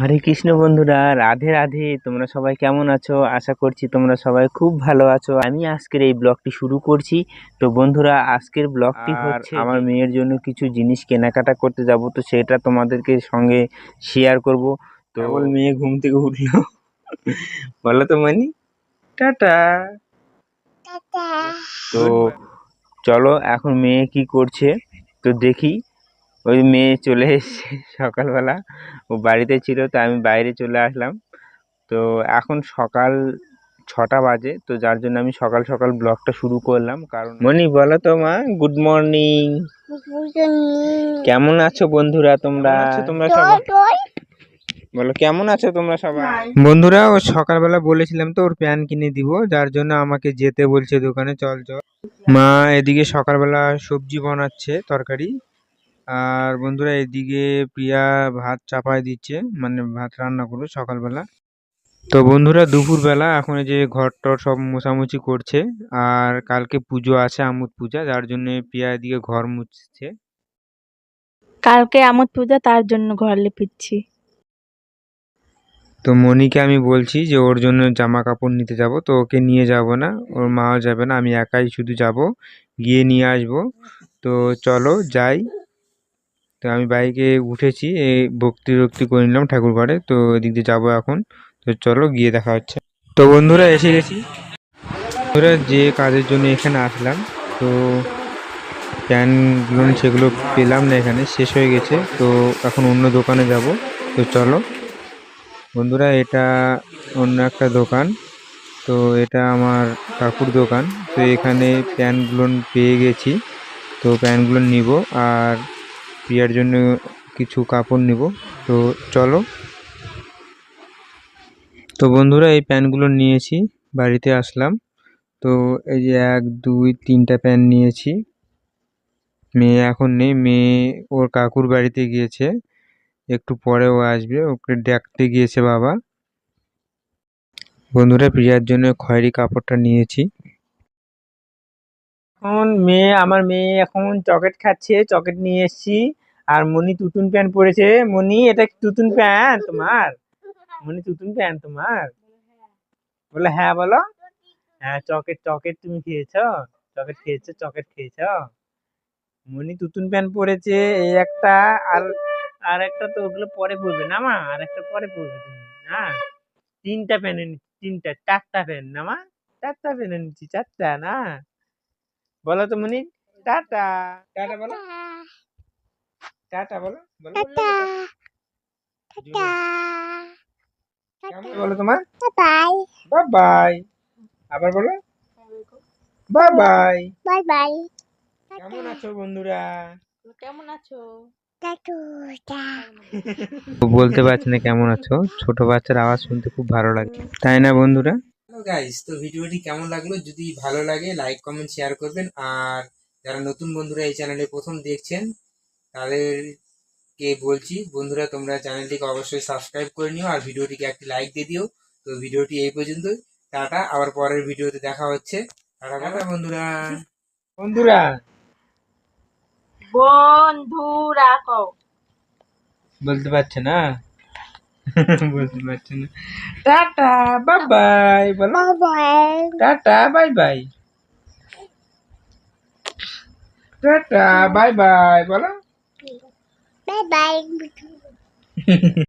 হরে কৃষ্ণ বন্ধুরা রাধে রাধে। তোমরা সবাই কেমন আছো? আশা করছি তোমরা সবাই খুব ভালো আছো। আমি আজকের এই ব্লগটি শুরু করছি। তো বন্ধুরা আজকের ব্লগটি হচ্ছে আমার মেয়ের জন্য কিছু জিনিস কেনাকাটা করতে যাব তো সেটা তোমাদেরকে সঙ্গে শেয়ার করব। তো মেয়ে ঘুম থেকে উঠল। বলো তো মানি। টাটা। তো চলো এখন মেয়ে কি করছে? তো দেখি। ওই মেয়ে চলে এসছে সকালবেলা। ও বাড়িতে ছিল তো আমি বাইরে চলে আসলাম। তো এখন সকাল ছটা বাজে তো যার জন্য আমি সকাল সকাল ব্লগটা শুরু করলাম। কারণ মনি বলো তো মা গুড মর্নিং কেমন আছো বন্ধুরা তোমরা? তোমরা সবাই? বলো কেমন আছো তোমরা সবাই? বন্ধুরা ও সকালবেলা বলেছিলাম তো ওর প্যান কিনে দিব যার জন্য আমাকে যেতে বলছে দোকানে চল চল। মা এদিকে সকালবেলা সবজি বানাচ্ছে তরকারি। আর বন্ধুরা এদিকে প্রিয়া ভাত চাপায় দিচ্ছে মানে ভাত রান্না করবে সকালবেলা। তো বন্ধুরা দুপুরবেলা এখন এই যে ঘর টর সব মোছামুছি করছে আর কালকে পুজো আছে আমুদ পূজা যার জন্য প্রিয়া এদিকে ঘর মুছছে। কালকে আমোদ পূজা তার জন্য ঘর লিপিচ্ছি। তো মনিকে আমি বলছি যে ওর জন্য জামা কাপড় নিতে যাব তো ওকে নিয়ে যাব না ওর মাও যাবে না আমি একাই শুধু যাব গিয়ে নিয়ে আসব। তো চলো যাই। তো আমি বাইকে উঠেছি এই ভক্তি ভক্তি করে নিলাম ঠাকুর ঘরে। তো এদিক দিয়ে যাব এখন। তো চলো গিয়ে দেখা হচ্ছে। তো বন্ধুরা এসে গেছি। বন্ধুরা যে কাজের জন্য এখানে আসলাম, তো প্যানগুলো সেগুলো পেলাম না এখানে, শেষ হয়ে গেছে। তো এখন অন্য দোকানে যাব। তো চলো। বন্ধুরা এটা অন্য একটা দোকান। তো এটা আমার কাকুর দোকান। তো এখানে প্যানগুলো পেয়ে গেছি। তো প্যানগুলো নিব। আর প্রিয়ার জন্য কিছু কাপড় নিব। তো চলো। তো বন্ধুরা, এই প্যানগুলো নিয়েছি, বাড়িতে আসলাম। তো এই যে এক, দুই, তিনটা প্যান নিয়েছি। মেয়ে এখন নেই, মেয়ে ওর কাকুর বাড়িতে গিয়েছে। একটু পরে ও আসবে, ওকে ডাকতে গিয়েছে বাবা। বন্ধুরা প্রিয়ার জন্য খয়েরি কাপড়টা নিয়েছি। এখন মেয়ে, আমার মেয়ে এখন চকেট খাচ্ছে চকেট নিয়ে এসেছি। আর মনি তুতুন প্যান্ট পরেছে। মনি, এটা তুতুন প্যান্ট তোমার? মনি তুতুন প্যান্ট তোমার? বলে হ্যাঁ বলো। হ্যাঁ চকলেট চকেট তুমি খেয়েছ? চকেট খেয়েছো চকেট খেয়েছো? মনি তুতুন প্যান্ট পরেছে, এই একটা, আর আর একটা তো ওগুলো পরে পরবে না মা, আর একটা পরে পরবে তুমি হ্যাঁ তিনটা প্যান তিনটা, চারটা প্যান্ট না মা? চারটা প্যান্ট এনেছি চারটা, না? বলো তো মনি। টাটা। টাটা বলো। টাটা। বলো। বলো কেমন বলো তোমার? বাই বাই বাই আবার বলো। বাই বাই বাই বাই কেমন আছো বন্ধুরা? কেমন আছো? বলতে পারছি না কেমন আছো। ছোট বাচ্চার আওয়াজ শুনতে খুব ভালো লাগে তাই না বন্ধুরা? গাইস তো ভিডিওটি কেমন লাগল? যদি ভালো লাগে লাইক কমেন্ট শেয়ার করবেন। আর যারা নতুন বন্ধুরা এই চ্যানেলে প্রথম দেখছেন তাদেরকে বলছি বন্ধুরা তোমরা চ্যানেলটিকে অবশ্যই সাবস্ক্রাইব করে নিও আর ভিডিওটিকে একটি লাইক দিয়ে দিও। তো ভিডিওটি এই পর্যন্তই। টাটা আবার পরের ভিডিওতে দেখা হচ্ছে। টাটা টাটা বন্ধুরা। বন্ধুরা। বন্ধুরা কও। বলতে পারছে না। বলতে পারছি না। টাটা বাই বাই বলো। Bye tata bye bye tata bye bye বলো। Bye bye